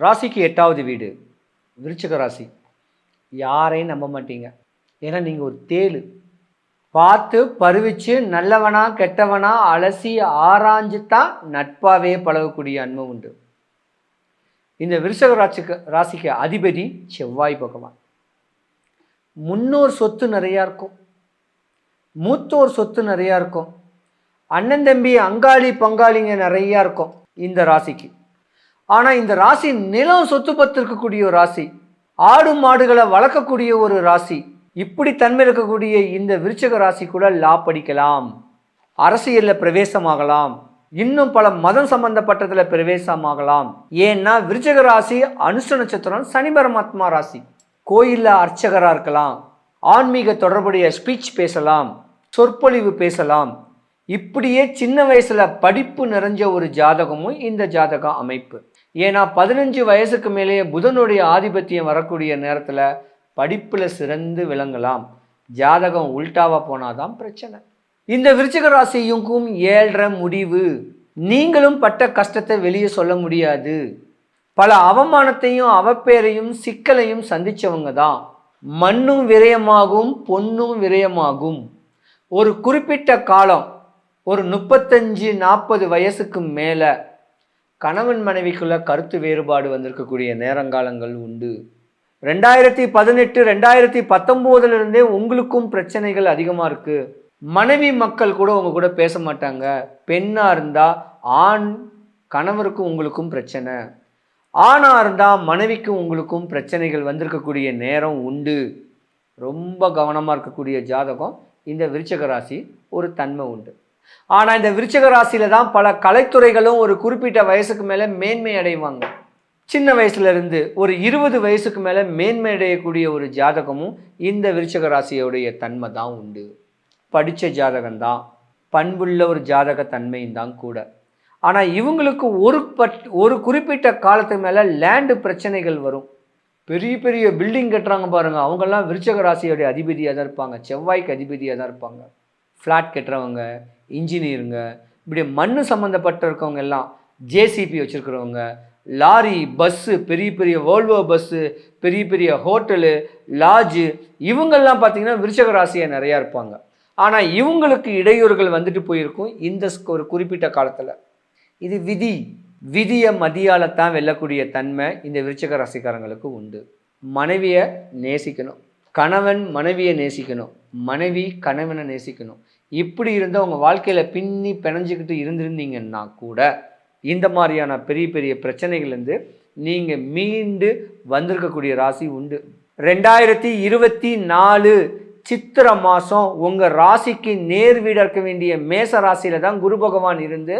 ராசிக்கு எட்டாவது வீடு விருச்சிக ராசி. யாரையும் நம்ப மாட்டீங்க. ஏன்னா நீங்கள் ஒரு தேளு. பார்த்து பருவிச்சு நல்லவனா கெட்டவனா அலசி ஆராய்ஞ்சு தான் நட்பாகவே பழகக்கூடிய அன்பு உண்டு. இந்த விருச்சக ராசிக்கு ராசிக்கு அதிபதி செவ்வாய் பகவான். முன்னோர் சொத்து நிறையா இருக்கும். மூத்தோர் சொத்து நிறையா இருக்கும். அண்ணன் தம்பி அங்காளி பங்காளிங்க நிறையா இருக்கும் இந்த ராசிக்கு. ஆனால் இந்த ராசி நிலம் சொத்து பத்து இருக்கக்கூடிய ஒரு ராசி ஆடு மாடுகளை வளர்க்கக்கூடிய ஒரு ராசி இப்படி தன்மை இருக்கக்கூடிய இந்த விருச்சக ராசி கூட லா படிக்கலாம். அரசியலில் பிரவேசமாகலாம். இன்னும் பல மதம் சம்பந்தப்பட்டதில் பிரவேசமாகலாம். ஏன்னா விருச்சக ராசி அனுஷ்ட நட்சத்திரம் சனி பரமாத்மா ராசி. கோயிலில் அர்ச்சகராக இருக்கலாம். ஆன்மீக தொடர்புடைய ஸ்பீச் பேசலாம். சொற்பொழிவு பேசலாம். இப்படியே சின்ன வயசில் படிப்பு நிறைஞ்ச ஒரு ஜாதகமும் இந்த ஜாதக அமைப்பு. ஏன்னா பதினஞ்சு வயசுக்கு மேலேயே புதனுடைய ஆதிபத்தியம் வரக்கூடிய நேரத்தில் படிப்பில் சிறந்து விளங்கலாம். ஜாதகம் உல்டாவா போனாதான் பிரச்சனை. இந்த விருச்சிக ராசியுக்கும் ஏழ்ற முடிவு. நீங்களும் பட்ட கஷ்டத்தை வெளியே சொல்ல முடியாது. பல அவமானத்தையும் அவப்பேரையும் சிக்கலையும் சந்தித்தவங்க தான். மண்ணும் விரயமாகும் பொன்னும் விரயமாகும். ஒரு குறிப்பிட்ட காலம் ஒரு முப்பத்தஞ்சு நாற்பது வயசுக்கு மேலே கணவன் மனைவிக்குள்ள கருத்து வேறுபாடு வந்திருக்கக்கூடிய நேரங்காலங்கள் உண்டு. ரெண்டாயிரத்தி பதினெட்டு ரெண்டாயிரத்தி பத்தொம்போதுலேருந்தே உங்களுக்கும் பிரச்சனைகள் அதிகமாக இருக்குது மனைவி மக்கள் கூட உங்க கூட பேச மாட்டாங்க. பெண்ணாக இருந்தால் ஆண் கணவருக்கும் உங்களுக்கும் பிரச்சனை. ஆணாக இருந்தால் மனைவிக்கும் உங்களுக்கும் பிரச்சனைகள் வந்திருக்கக்கூடிய நேரம் உண்டு. ரொம்ப கவனமாக இருக்கக்கூடிய ஜாதகம் இந்த விருச்சக ராசி ஒரு தன்மை உண்டு. ஆனால் இந்த விருச்சக ராசியில தான் பல கலைத்துறைகளும் ஒரு குறிப்பிட்ட வயசுக்கு மேலே மேன்மை அடைவாங்க. சின்ன வயசுலேருந்து ஒரு இருபது வயசுக்கு மேலே மேன்மை அடையக்கூடிய ஒரு ஜாதகமும் இந்த விருச்சக ராசியோடைய தன்மை தான் உண்டு. படித்த ஜாதகம்தான் பண்புள்ள ஒரு ஜாதக தன்மையும் தான் கூட. ஆனால் இவங்களுக்கு ஒரு பட் ஒரு குறிப்பிட்ட காலத்துக்கு மேலே லேண்டு பிரச்சனைகள் வரும். பெரிய பெரிய பில்டிங் கட்டுறாங்க பாருங்கள் அவங்கெல்லாம் விருச்சக ராசியோடைய அதிபதியாக தான் இருப்பாங்க. செவ்வாய்க்கு அதிபதியாக தான் இருப்பாங்க. ஃப்ளாட் கட்டுறவங்க இன்ஜினியருங்க இப்படி மண் சம்மந்தப்பட்ட இருக்கவங்க எல்லாம் ஜேசிபி வச்சுருக்கிறவங்க லாரி பஸ்ஸு பெரிய பெரிய வோல்வோ பஸ்ஸு பெரிய பெரிய ஹோட்டலு லாட்ஜு இவங்கெல்லாம் பார்த்திங்கன்னா விருச்சக ராசியாக நிறையா இருப்பாங்க. ஆனால் இவங்களுக்கு இடையூறுகள் வந்துட்டு போயிருக்கும் இந்த ஒரு குறிப்பிட்ட காலத்தில். இது விதி. விதியை மதியாலத்தான் வெல்லக்கூடிய தன்மை இந்த விருச்சக ராசிக்காரங்களுக்கு உண்டு. மனைவியை நேசிக்கணும். கணவன் மனைவியை நேசிக்கணும். மனைவி கணவனை நேசிக்கணும். இப்படி இருந்த உங்கள் வாழ்க்கையில் பின்னி பிணைஞ்சிக்கிட்டு இருந்திருந்தீங்கன்னா கூட இந்த மாதிரியான பெரிய பெரிய பிரச்சனைகள்லேருந்து நீங்கள் மீண்டு வந்திருக்கக்கூடிய ராசி உண்டு. ரெண்டாயிரத்தி இருபத்தி நாலு சித்திர மாதம் உங்கள் ராசிக்கு நேர் வீடு இருக்க வேண்டிய மேச ராசியில் தான் குரு பகவான் இருந்து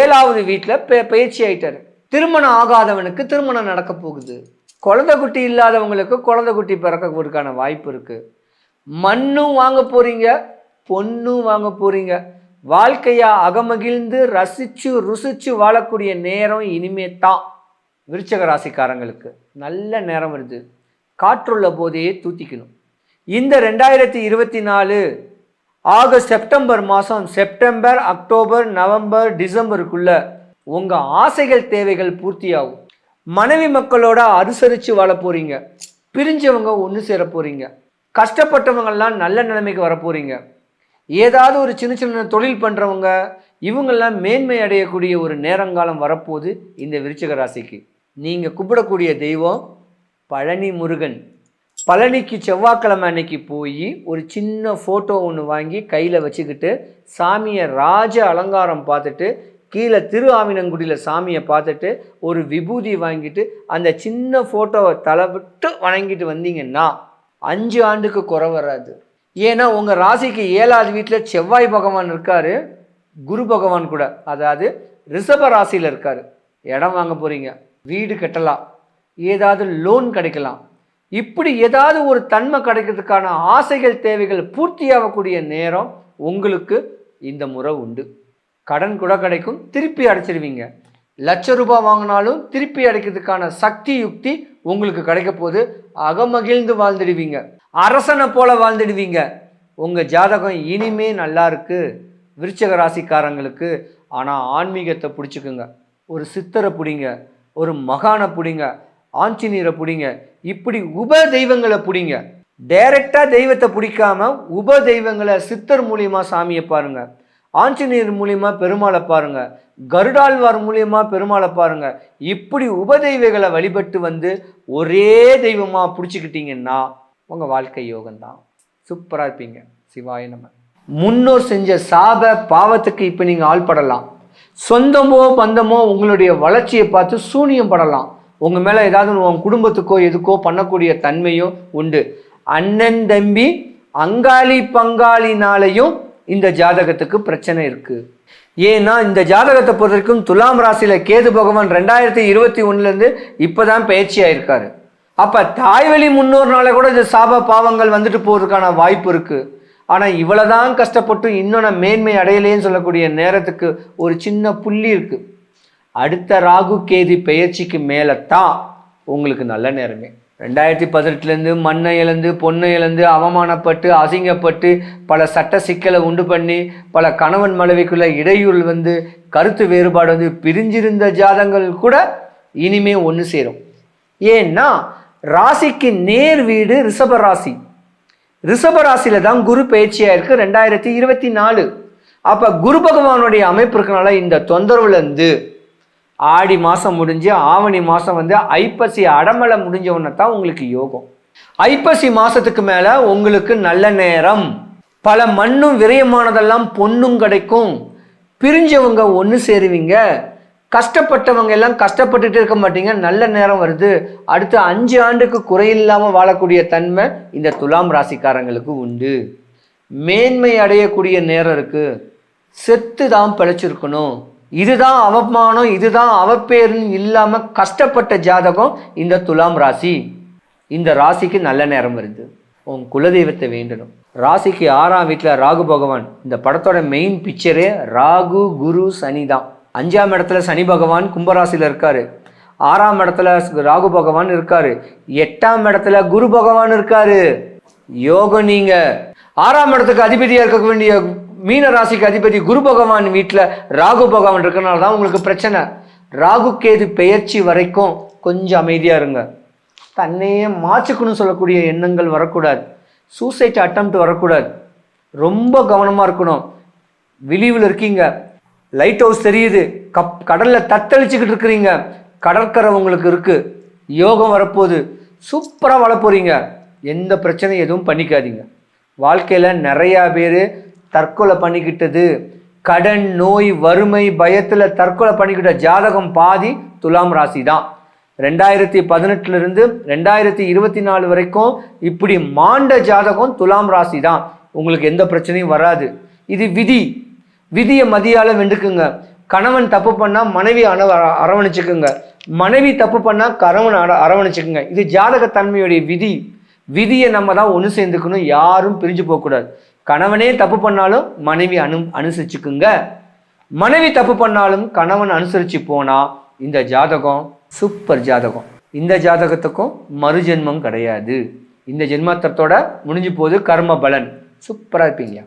ஏழாவது வீட்டில் பே பயிற்சி ஆயிட்டார். திருமணம் ஆகாதவனுக்கு திருமணம் நடக்க போகுது. குழந்தை குட்டி இல்லாதவங்களுக்கு குழந்தை குட்டி பிறக்கிறதுக்கான வாய்ப்பு இருக்குது மண்ணும் வாங்க போகிறீங்க பொண்ணும் வாங்க போகிறீங்க வாழ்க்கையா அகமகிழ்ந்து ரசிச்சு ருசிச்சு வாழக்கூடிய நேரம் இனிமே தான் விருச்சக ராசிக்காரங்களுக்கு நல்ல நேரம் வருது. காற்றுள்ள போதையே தூத்திக்கணும். இந்த ரெண்டாயிரத்தி இருபத்தி நாலு ஆகஸ்ட் செப்டம்பர் மாதம் செப்டம்பர் அக்டோபர் நவம்பர் டிசம்பருக்குள்ள உங்கள் ஆசைகள் தேவைகள் பூர்த்தியாகும். மனைவி மக்களோட அனுசரித்து வாழ போகிறீங்க பிரிஞ்சவங்க ஒன்று சேர போகிறீங்க கஷ்டப்பட்டவங்கள்லாம் நல்ல நிலைமைக்கு வர போகிறீங்க ஏதாவது ஒரு சின்ன சின்ன தொழில் பண்ணுறவங்க இவங்கெல்லாம் மேன்மை அடையக்கூடிய ஒரு நேரங்காலம் வரப்போகுது இந்த விருச்சிக ராசிக்கு. நீங்கள் கும்பிடக்கூடிய தெய்வம் பழனி முருகன். பழனிக்கு செவ்வாய்க்கிழமை அன்னைக்கு போய் ஒரு சின்ன ஃபோட்டோ ஒன்று வாங்கி கையில் வச்சுக்கிட்டு சாமியை ராஜ அலங்காரம் பார்த்துட்டு கீழே திரு ஆவினங்குடியில் சாமியை பார்த்துட்டு ஒரு விபூதி வாங்கிட்டு அந்த சின்ன ஃபோட்டோவை தலைவிட்டு வணங்கிட்டு வந்தீங்கன்னா அஞ்சு ஆண்டுக்கு குறை வராது. ஏன்னா உங்கள் ராசிக்கு ஏழாவது வீட்டில் செவ்வாய் பகவான் இருக்கார் குரு பகவான் கூட. அதாவது ரிஷப ராசியில் இருக்கார். இடம் வாங்க போகிறீங்க வீடு கட்டலாம். ஏதாவது லோன் கிடைக்கலாம். இப்படி ஏதாவது ஒரு தன்மை கிடைக்கிறதுக்கான ஆசைகள் தேவைகள் பூர்த்தியாகக்கூடிய நேரம் உங்களுக்கு இந்த முறை உண்டு. கடன் கூட கிடைக்கும். திருப்பி அடைச்சிருவீங்க. லட்ச ரூபாய் வாங்கினாலும் திருப்பி அடைக்கிறதுக்கான சக்தி யுக்தி உங்களுக்கு கிடைக்க போது அகமகிழ்ந்து வாழ்ந்துடுவீங்க. அரசனை போல வாழ்ந்துடுவீங்க. உங்கள் ஜாதகம் இனிமே நல்லா இருக்குது விருச்சக ராசிக்காரங்களுக்கு ஆனால் ஆன்மீகத்தை பிடிச்சிக்குங்க. ஒரு சித்தரை பிடிங்க ஒரு மகானை பிடிங்க ஆஞ்சநீரை பிடிங்க இப்படி உப தெய்வங்களை பிடிங்க. டைரக்டாக தெய்வத்தை பிடிக்காம உப தெய்வங்களை சித்தர் மூலியமாக சாமியை பாருங்கள் ஆஞ்சநேயர் மூலியமாக பெருமாளை பாருங்கள் கருடாழ்வார் மூலியமாக பெருமாளை பாருங்கள் இப்படி உபதெய்வங்களை வழிபட்டு வந்து ஒரே தெய்வமாக பிடிச்சிக்கிட்டிங்கன்னா உங்கள் வாழ்க்கை யோகம்தான். சூப்பராக இருப்பீங்க. சிவாய நம்ம முன்னோர் செஞ்ச சாப பாவத்துக்கு இப்போ நீங்கள் ஆள்படலாம். சொந்தமோ பந்தமோ உங்களுடைய வளர்ச்சியை பார்த்து சூனியம் படலாம். உங்கள் மேலே ஏதாவது உன் குடும்பத்துக்கோ எதுக்கோ பண்ணக்கூடிய தன்மையும் உண்டு. அண்ணன் தம்பி அங்காளி பங்காளினாலையும் இந்த ஜாதகத்துக்கு பிரச்சனை இருக்குது ஏன்னா இந்த ஜாதகத்தை பொறுத்த வரைக்கும் துலாம் ராசியில கேது பகவான் ரெண்டாயிரத்தி இருபத்தி இப்போ தான் பயிற்சி ஆயிருக்காரு அப்போ தாய்வழி முன்னோர்னால கூட இந்த சாப பாவங்கள் வந்துட்டு போகிறதுக்கான வாய்ப்பு இருக்குது ஆனால் இவ்வளோதான் கஷ்டப்பட்டு இன்னும் நான் மேன்மை அடையலேன்னு சொல்லக்கூடிய நேரத்துக்கு ஒரு சின்ன புள்ளி இருக்குது அடுத்த ராகு கேதி பெயர்ச்சிக்கு மேலே தான் உங்களுக்கு நல்ல நேரமே. ரெண்டாயிரத்தி பதினெட்டுலேருந்து மண்ணை இழந்து பொண்ணை இழந்து அவமானப்பட்டு அசிங்கப்பட்டு பல சட்ட சிக்கலை உண்டு பண்ணி பல கணவன் மனைவிக்குள்ள இடையூறு வந்து கருத்து வேறுபாடு வந்து பிரிஞ்சிருந்த ஜாதங்கள் கூட இனிமே ஒன்று சேரும். ஏன்னா ராசிக்கு நேர் வீடு ரிஷப ராசி. ரிஷப ராசியில தான் குரு பயிற்சியா இருக்கு ரெண்டாயிரத்தி இருபத்தி நாலு. அப்ப குரு பகவானுடைய அமைப்பு இருக்கனால இந்த தொந்தரவுல இருந்து ஆடி மாசம் முடிஞ்சு ஆவணி மாசம் வந்து ஐப்பசி அடமலை முடிஞ்ச உடனே தான் உங்களுக்கு யோகம். ஐப்பசி மாசத்துக்கு மேல உங்களுக்கு நல்ல நேரம். பல மண்ணும் விரயமானதெல்லாம் பொண்ணும் கிடைக்கும். பிரிஞ்சவங்க ஒன்று சேருவீங்க. கஷ்டப்பட்டவங்க எல்லாம் கஷ்டப்பட்டுட்டு இருக்க மாட்டீங்க. நல்ல நேரம் வருது. அடுத்த அஞ்சு ஆண்டுக்கு குறையில்லாமல் வாழக்கூடிய தன்மை இந்த துலாம் ராசிக்காரங்களுக்கு உண்டு. மேன்மை அடையக்கூடிய நேரம் இருக்குது செத்து தான் பிழைச்சிருக்கணும். இதுதான் அவமானம் இதுதான் அவப்பேருன்னு இல்லாமல் கஷ்டப்பட்ட ஜாதகம் இந்த துலாம் ராசி. இந்த ராசிக்கு நல்ல நேரம் வருது. உன் குலதெய்வத்தை வேண்டணும். ராசிக்கு ஆறாம் வீட்டில் ராகு பகவான். இந்த படத்தோட மெயின் பிக்சரே ராகு குரு சனி தான். அஞ்சாம் இடத்துல சனி பகவான் கும்பராசியில் இருக்காரு. ஆறாம் இடத்துல ராகு பகவான் இருக்காரு. எட்டாம் இடத்துல குரு பகவான் இருக்காரு. யோகம் நீங்க. ஆறாம் இடத்துக்கு அதிபதியா இருக்க வேண்டிய மீன ராசிக்கு அதிபதி குரு பகவான் வீட்டில் ராகு பகவான் இருக்கிறனால தான் உங்களுக்கு பிரச்சனை. ராகு கேது பெயர்ச்சி வரைக்கும் கொஞ்சம் அமைதியாக இருங்க. தன்னையே மாச்சுக்கணும்னு சொல்லக்கூடிய எண்ணங்கள் வரக்கூடாது. சூசைட் அட்டம் வரக்கூடாது. ரொம்ப கவனமாக இருக்கணும். விழிவில் இருக்கீங்க. லைட் ஹவுஸ் தெரியுது. கப் கடலில் தத்தளிச்சுக்கிட்டு இருக்கிறீங்க. கடற்கரை உங்களுக்கு இருக்குது யோகம் வரப்போகுது. சூப்பராக வாழ எந்த பிரச்சனையும் எதுவும் பண்ணிக்காதீங்க. வாழ்க்கையில் நிறையா பேர் தற்கொலை பண்ணிக்கிட்டது. கடன் நோய் வறுமை பயத்தில் தற்கொலை பண்ணிக்கிட்ட ஜாதகம் பாதி துலாம் ராசி தான். ரெண்டாயிரத்தி பதினெட்டுலேருந்து ரெண்டாயிரத்தி இருபத்தி நாலு வரைக்கும் இப்படி மாண்ட ஜாதகம் துலாம் ராசி தான். உங்களுக்கு எந்த பிரச்சனையும் வராது. இது விதி. விதியை மதியால வெண்டுக்குங்க கணவன் தப்பு பண்ணால் மனைவி அண அரவணைச்சுக்குங்க. மனைவி தப்பு பண்ணால் கணவன் அட அரவணைச்சுக்குங்க. இது ஜாதகத்தன்மையுடைய விதி. விதியை நம்ம தான் ஒன்று சேர்ந்துக்கணும். யாரும் பிரிஞ்சு போகக்கூடாது கணவனே தப்பு பண்ணாலும் மனைவி அனு அனுசரிச்சுக்குங்க. மனைவி தப்பு பண்ணாலும் கணவன் அனுசரித்து போனால் இந்த ஜாதகம் சூப்பர் ஜாதகம். இந்த ஜாதகத்துக்கும் மறுஜென்மம் கிடையாது. இந்த ஜென்மத்தத்தோட முடிஞ்சு போகுது கர்ம பலன் சூப்பராக இருப்பீங்க.